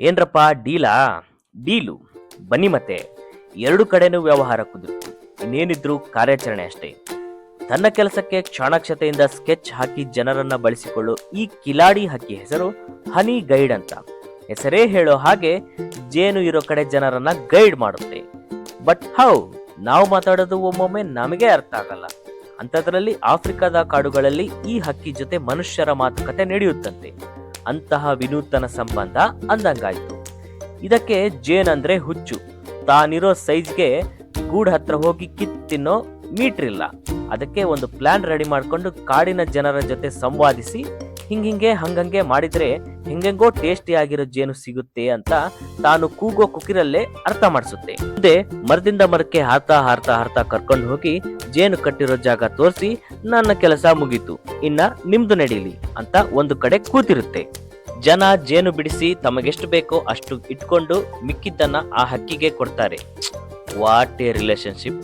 ಏನ್ರಪ್ಪ, ಡೀಲಾ? ಡೀಲು, ಬನ್ನಿ ಮತ್ತೆ. ಎರಡು ಕಡೆನೂ ವ್ಯವಹಾರ ಕುದುರ್ತು. ಇನ್ನೇನಿದ್ರು ಕಾರ್ಯಾಚರಣೆ ಅಷ್ಟೇ. ತನ್ನ ಕೆಲಸಕ್ಕೆ ಚಾಣಾಕ್ಷತೆಯಿಂದ ಸ್ಕೆಚ್ ಹಾಕಿ ಜನರನ್ನ ಬಳಸಿಕೊಳ್ಳೋ ಈ ಕಿಲಾಡಿ ಹಕ್ಕಿ ಹೆಸರು ಹನಿ ಗೈಡ್ ಅಂತ. ಹೆಸರೇ ಹೇಳೋ ಹಾಗೆ ಜೇನು ಇರೋ ಕಡೆ ಜನರನ್ನ ಗೈಡ್ ಮಾಡುತ್ತೆ. ಬಟ್ ಹೌ, ನಾವು ಮಾತಾಡೋದು ಒಮ್ಮೊಮ್ಮೆ ನಮಗೆ ಅರ್ಥ ಆಗಲ್ಲ. ಅಂಥದ್ರಲ್ಲಿ ಆಫ್ರಿಕಾದ ಕಾಡುಗಳಲ್ಲಿ ಈ ಹಕ್ಕಿ ಜೊತೆ ಮನುಷ್ಯರ ಮಾತುಕತೆ ನಡೆಯುತ್ತಂತೆ. ಅಂತಹ ವಿನೂತನ ಸಂಬಂಧ ಅಂದಂಗಾಯ್ತು. ಇದಕ್ಕೆ ಜೇನ್ ಅಂದ್ರೆ ಹುಚ್ಚು. ತಾನಿರೋ ಸೈಜ್ಗೆ ಗೂಡ್ ಹತ್ರ ಹೋಗಿ ಕಿತ್ ತಿನ್ನೋ ಮೀಟ್ರಿಲ್ಲ. ಅದಕ್ಕೆ ಒಂದು ಪ್ಲಾನ್ ರೆಡಿ ಮಾಡ್ಕೊಂಡು ಕಾಡಿನ ಜನರ ಜೊತೆ ಸಂವಾದಿಸಿ ಹಿಂಗಿಂಗೆ ಹಂಗಂಗೆ ಮಾಡಿದ್ರೆ ಹಿಂಗೆಂಗೋ ಟೇಸ್ಟಿ ಆಗಿರೋ ಜೇನು ಸಿಗುತ್ತೆ ಅಂತ ತಾನು ಕೂಗೋ ಕುಕಿರಲ್ಲೇ ಅರ್ಥ ಮಾಡಿಸುತ್ತೆ. ಮುಂದೆ ಮರದಿಂದ ಮರಕ್ಕೆ ಹಾರ್ತಾ ಹಾರ್ತಾ ಹಾರ್ತಾ ಕರ್ಕೊಂಡು ಹೋಗಿ ಜೇನು ಕಟ್ಟಿರೋ ಜಾಗ ತೋರಿಸಿ ನನ್ನ ಕೆಲಸ ಮುಗೀತು, ಇನ್ನ ನಿಮ್ದು ನಡೀಲಿ ಅಂತ ಒಂದು ಕಡೆ ಕೂತಿರುತ್ತೆ. ಜನ ಜೇನು ಬಿಡಿಸಿ ತಮಗೆಷ್ಟು ಬೇಕೋ ಅಷ್ಟು ಇಟ್ಕೊಂಡು ಮಿಕ್ಕಿದ್ದನ್ನ ಆ ಹಕ್ಕಿಗೆ ಕೊಡ್ತಾರೆ. ವಾಟ್ ಎ ರಿಲೇಶನ್ಶಿಪ್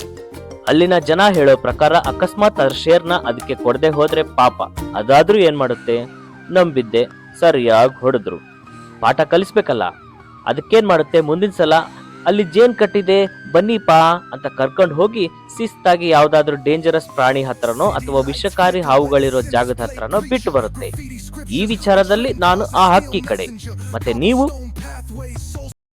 ಅಲ್ಲಿನ ಜನ ಹೇಳೋ ಪ್ರಕಾರ ಅಕಸ್ಮಾತ್ ಅದ್ರ ಶೇರ್ನ ಅದಕ್ಕೆ ಕೊಡದೆ ಹೋದ್ರೆ ಪಾಪ. ಅದಾದ್ರೂ ಏನ್ ಮಾಡುತ್ತೆ? ನಂಬಿದ್ದೆ, ಸರಿಯಾಗಿ ಹೊಡೆದ್ರು. ಪಾಠ ಕಲಿಸ್ಬೇಕಲ್ಲ, ಅದಕ್ಕೇನ್ ಮಾಡುತ್ತೆ ಮುಂದಿನ ಸಲ? ಅಲ್ಲಿ ಜೇನ್ ಕಟ್ಟಿದೆ, ಬನ್ನಿಪಾ ಅಂತ ಕರ್ಕೊಂಡು ಹೋಗಿ ಶಿಸ್ತಾಗಿ ಯಾವ್ದಾದ್ರು ಡೇಂಜರಸ್ ಪ್ರಾಣಿ ಹತ್ರನೋ ಅಥವಾ ವಿಷಕಾರಿ ಹಾವುಗಳಿರೋ ಜಾಗದ ಹತ್ರನೋ ಬಿಟ್ಟು ಬರುತ್ತೆ. ಈ ವಿಚಾರದಲ್ಲಿ ನಾನು ಆ ಹಕ್ಕಿ ಕಡೆ. ಮತ್ತೆ ನೀವು?